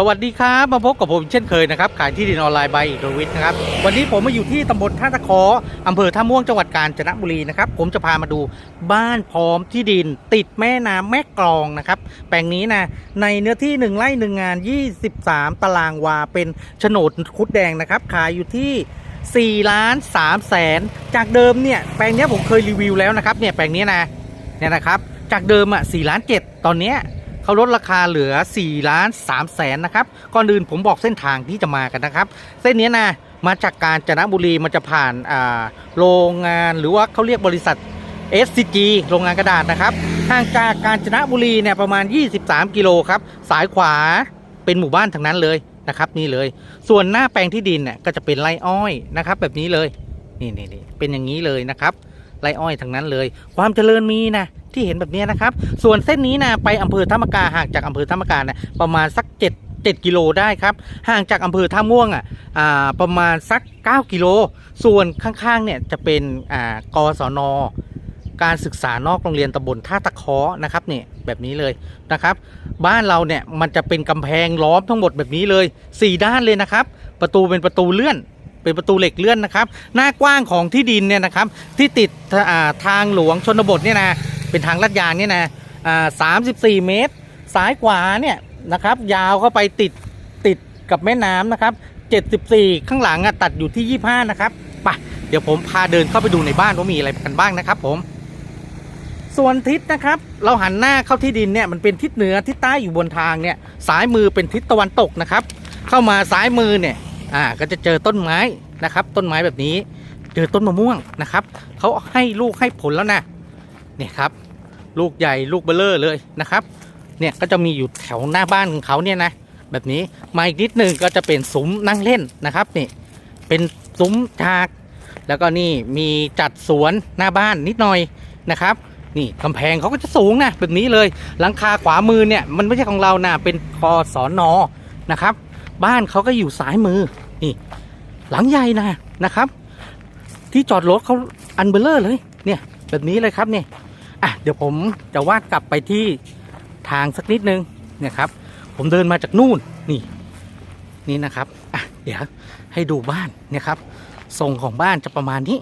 สวัสดีครับ มาพบกับผมเช่นเคยนะครับ ขายที่ดินออนไลน์บายอีกวิทย์นะครับ วันนี้ผมมาอยู่ที่ตำบลท่าตะเคออำเภอท่าม่วงจังหวัดกาญจนบุรีนะครับ ผมจะพามาดูบ้านพร้อมที่ดินติดแม่น้ำแม่กลองนะครับ แปลงนี้นะในเนื้อที่ 1ไร่1งาน 23 ตารางวาเป็นโฉนดคุดแดงนะครับ ขายอยู่ที่ 4 ล้าน3แสน จากเดิมเนี่ยแปลงนี้ผมเคยรีวิวแล้วนะครับเนี่ยแปลงนี้นะเนี่ยนะครับ จากเดิมอะ4ล้าน7ตอนเนี้ย เขาลดราคาเหลือ4ล้าน3แสนนะครับ ก่อนอื่นผมบอกเส้นทางที่จะมากันนะครับ เส้นนี้นะมาจากกาญจนบุรีมันจะผ่านอ่าโรงงานหรือว่าเขาเรียกบริษัท SCG โรงงานกระดาษนะครับห่างจากกาญจนบุรีเนี่ยประมาณ 23 กิโลครับ สายขวาเป็นหมู่บ้านทั้งนั้นเลยนะครับนี่เลย ส่วนหน้าแปลงที่ดินเนี่ยก็จะเป็นไรอ้อยนะครับ แบบนี้เลยนี่นี่นี่เป็นอย่างนี้เลยนะครับไรอ้อยทั้งนั้นเลย ความเจริญมีนะ ที่เห็นแบบนี้นะครับ ส่วนเส้นนี้นะไปอำเภอธรรมกาห่างจากอำเภอธรรมกานะประมาณสัก 7 7กิโลได้ครับ ห่างจากอำเภอท่าม่วงอะอ่าประมาณสัก 9 กิโล ส่วนข้างๆเนี่ยจะเป็นอ่ากศนการศึกษานอกโรงเรียนตำบลท่าตะเคอนะครับเนี่ยแบบนี้เลยนะครับ บ้านเราเนี่ยมันจะเป็นกำแพงล้อมทั้งหมดแบบนี้เลย 4 ด้านเลยนะครับ ประตูเป็นประตูเลื่อน เป็นประตูเหล็กเลื่อนนะครับ หน้ากว้างของที่ดินเนี่ยนะครับ ที่ติดทางหลวงชนบทเนี่ยนะ เป็นทางลาดยางเนี่ยนะอ่า34เมตร ซ้ายขวาเนี่ยนะครับ ยาวเข้าไปติดติดกับแม่น้ำนะครับ74ข้างหลังอะตัดอยู่ที่25นะครับไปเดี๋ยวผมพาเดินเข้าไปดูในบ้านว่ามีอะไรกันบ้างนะครับผม ส่วนทิศนะครับ เราหันหน้าเข้าที่ดินเนี่ยมันเป็นทิศเหนือทิศใต้อยู่บนทางเนี่ยซ้ายมือเป็นทิศตะวันตกนะครับ เข้ามาซ้ายมือเนี่ยอ่าก็จะเจอต้นไม้นะครับ ต้นไม้แบบนี้ เจอต้นมะม่วงนะครับเขาให้ลูกให้ผลแล้วนะ เนี่ยครับ ลูกใหญ่ลูกเบลเลอร์เลยนะครับ เนี่ยก็จะมีอยู่แถวหน้าบ้านของเขาเนี่ยนะแบบนี้มาอีกนิดหนึงก็จะเป็นซุ้มนั่งเล่นนะครับนี่เป็นซุ้มฉาก แล้วก็นี่มีจัดสวนหน้าบ้านนิดหน่อยนะครับ นี่กำแพงเขาก็จะสูงนะแบบนี้เลยหลังคาขวามือเนี่ยมันไม่ใช่ของเรานะเป็นคอสอนอนะครับ บ้านเขาก็อยู่ซ้ายมือนี่ หลังใหญ่นะนะครับ ที่จอดรถเขาอันเบลเลอร์เลยเนี่ยแบบนี้เลยครับเนี่ย อะเดี๋ยวผมจะวาดกลับไปที่ทางสักนิดนึงเนี่ยครับ ผมเดินมาจากนู่นนี่นี่นะครับอะเดี๋ยวให้ดูบ้านเนี่ยครับทรงของบ้านจะประมาณนี้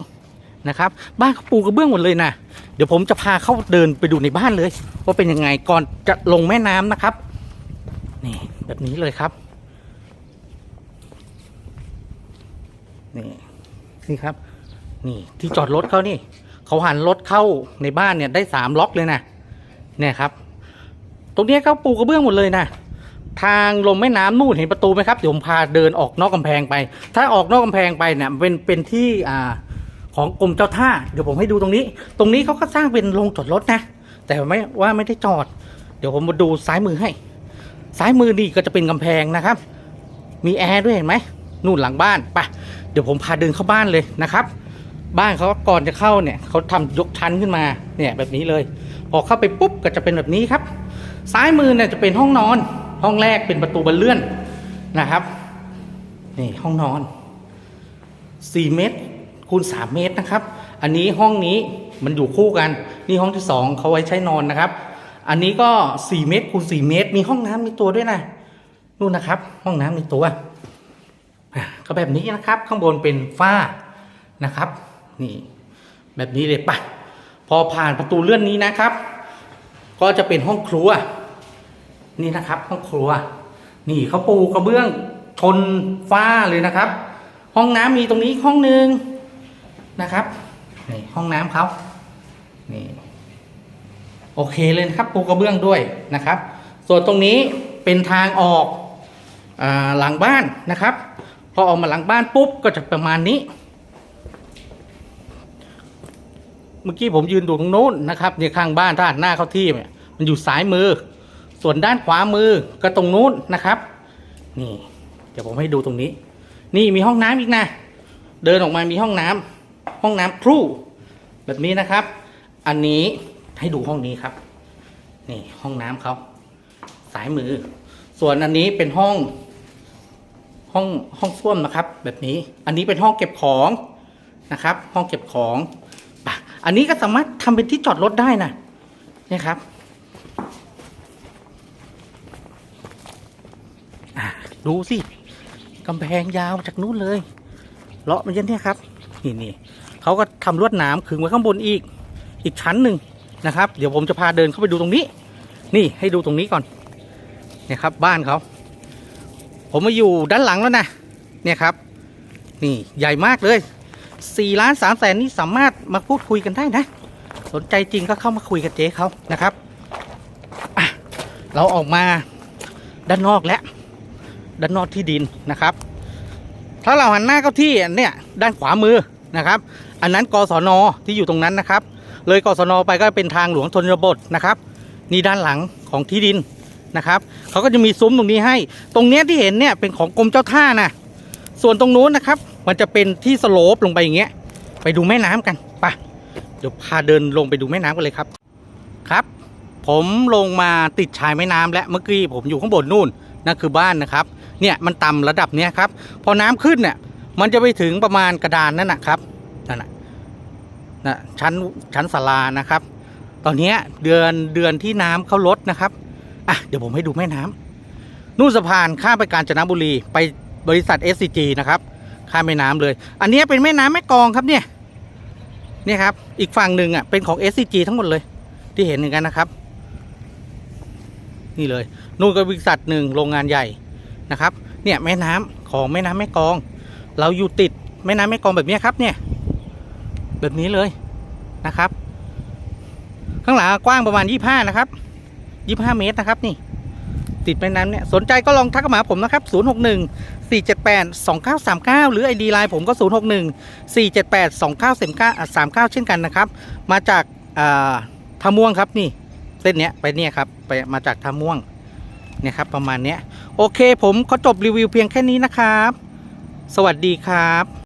นะครับ บ้านเขาปูกระเบื้องหมดเลยนะเดี๋ยวผมจะพาเข้าเดินไปดูในบ้านเลย ว่าเป็นยังไงก่อนจะลงแม่น้ำนะครับนี่แบบนี้เลยครับนี่นี่ครับ นี่ที่จอดรถเขานี่ เขาหันรถเข้าในบ้านเนี่ยได้สามล็อกเลยนะเนี่ยครับ ตรงนี้เขาปูกระเบื้องหมดเลยนะทางลงแม่น้ำนู่นเห็นประตูไหมครับเดี๋ยวผมพาเดินออกนอกกำแพงไป ถ้าออกนอกกำแพงไปเนี่ยเป็นเป็นที่อ่าของกรมเจ้าท่าเดี๋ยวผมให้ดูตรงนี้ ตรงนี้เขาก็สร้างเป็นโรงจอดรถนะ แต่ไม่ว่าไม่ได้จอด เดี๋ยวผมมาดูซ้ายมือให้ ซ้ายมือนี่ก็จะเป็นกำแพงนะครับ มีแอร์ด้วยเห็นไหมนู่นหลังบ้านไปเดี๋ยวผมพาเดินเข้าบ้านเลยนะครับ บ้านเขาก่อนจะเข้าเนี่ยเขาทำยกชั้นขึ้นมาเนี่ยแบบนี้เลย พอเข้าไปปุ๊บก็จะเป็นแบบนี้ครับ ซ้ายมือเนี่ยจะเป็นห้องนอน ห้องแรกเป็นประตูบานเลื่อนนะครับนี่ห้องนอน 4 เมตรคูณ 3 เมตรนะครับ อันนี้ห้องนี้มันอยู่คู่กัน นี่ห้องที่สองเขาไว้ใช้นอนนะครับ อันนี้ก็ 4 เมตรคูณ 4 เมตร มีห้องน้ำมีตัวด้วยนะนู่นนะครับ ห้องน้ำมีตัวก็แบบนี้นะครับ ข้างบนเป็นฝ้านะครับ นี่ แบบนี้เลยปะพอผ่านประตูเลื่อนนี้นะครับ ก็จะเป็นห้องครัว นี่นะครับ ห้องครัว นี่เขาปูกระเบื้องชนฝ้าเลยนะครับ ห้องน้ำมีตรงนี้ห้องหนึ่งนะครับนี่ห้องน้ำเขานี่โอเคเลยนะครับปูกระเบื้องด้วยนะครับ ส่วนตรงนี้เป็นทางออกอหลังบ้านนะครับ พอออกมาหลังบ้านปุ๊บก็จะประมาณนี้ เมื่อกี้ผมยืนดูตรงโน้นนะครับเนี่ยข้างบ้านถ้าหันหน้าเข้าที่เนี่ยมันอยู่ซ้ายมือ ส่วนด้านขวามือก็ตรงนู้นนะครับ นี่ เดี๋ยวผมให้ดูตรงนี้ นี่มีห้องน้ำอีกนะ เดินออกมามีห้องน้ำห้องน้ำครู่แบบนี้นะครับ อันนี้ให้ดูห้องนี้ครับ นี่ห้องน้ำเขาสายมือ ส่วนอันนี้เป็นห้อง ห้องห้องส้วมนะครับ แบบนี้ อันนี้เป็นห้องเก็บของนะครับ ห้องเก็บของ อันนี้ก็สามารถทำเป็นที่จอดรถได้นะนี่ครับดูสิกำแพงยาวจากนู้นเลยเลาะมันยันเนี่ยครับ นี่นี่เขาก็ทำลวดหนามขึงไว้ข้างบนอีก อีกชั้นหนึ่งนะครับ เดี๋ยวผมจะพาเดินเข้าไปดูตรงนี้ นี่ให้ดูตรงนี้ก่อนเนี่ยครับ บ้านเขา ผมมาอยู่ด้านหลังแล้วนะ เนี่ยครับ นี่ใหญ่มากเลย สี่ล้านสามแสนนี่สามารถมาพูดคุยกันได้นะ สนใจจริงก็เข้ามาคุยกับเจ๊เขานะครับ เราออกมาด้านนอกแล้วด้านนอกที่ดินนะครับ ถ้าเราหันหน้าเข้าที่อันเนี่ยด้านขวามือนะครับ อันนั้นกศนที่อยู่ตรงนั้นนะครับ เลยกศนไปก็เป็นทางหลวงชนบทนะครับนี่ด้านหลังของที่ดินนะครับเขาก็จะมีซุ้มตรงนี้ให้ ตรงเนี้ยที่เห็นเนี่ยเป็นของกรมเจ้าท่านะส่วนตรงนู้นนะครับ มันจะเป็นที่สโลปลงไปอย่างเงี้ย ไปดูแม่น้ำกันไปเดี๋ยวพาเดินลงไปดูแม่น้ำกันเลยครับ ครับ ผมลงมาติดชายแม่น้ำและเมื่อกี้ผมอยู่ข้างบนนู่นนั่นคือบ้านนะครับ เนี่ยมันต่ำระดับเนี้ยครับ พอน้ำขึ้นเนี่ยมันจะไปถึงประมาณกระดานนั่นนะครับนั่นนะนะชั้นชั้นศาลานะครับ ตอนนี้เดือนเดือนที่น้ำเขาลดนะครับอะเดี๋ยวผมให้ดูแม่น้ำนู่นสะพานข้ามไปกาญจนบุรีไปบริษัท SCG นะครับ ข้ามแม่น้ำเลย อันนี้เป็นแม่น้ำแม่กองครับเนี่ยเนี่ยครับ อีกฝั่งหนึ่งอะเป็นของ SCG ทั้งหมดเลย ที่เห็นอย่างนั้นนะครับ นี่เลยนู่นก็บริษัทหนึ่งโรงงานใหญ่นะครับ เนี่ยแม่น้ำของแม่น้ำแม่กอง เราอยู่ติดแม่น้ำแม่กองแบบนี้ครับเนี่ย แบบนี้เลยนะครับ ข้างหลังกว้างประมาณ 25 นะครับ 25 เมตรนะครับนี่ ติดแม่น้ำเนี่ยสนใจก็ลองทักมาผมนะครับ 061 478 2939 หรือ ID ไลน์ผมก็ 061 478 2939 เช่นกันนะครับ มาจากท่าม่วงครับนี่ เส้นเนี้ยไปเนี่ยครับไปมาจากท่าม่วงเนี่ยครับประมาณเนี้ยโอเคผมขอจบรีวิวเพียงแค่นี้นะครับ สวัสดีครับ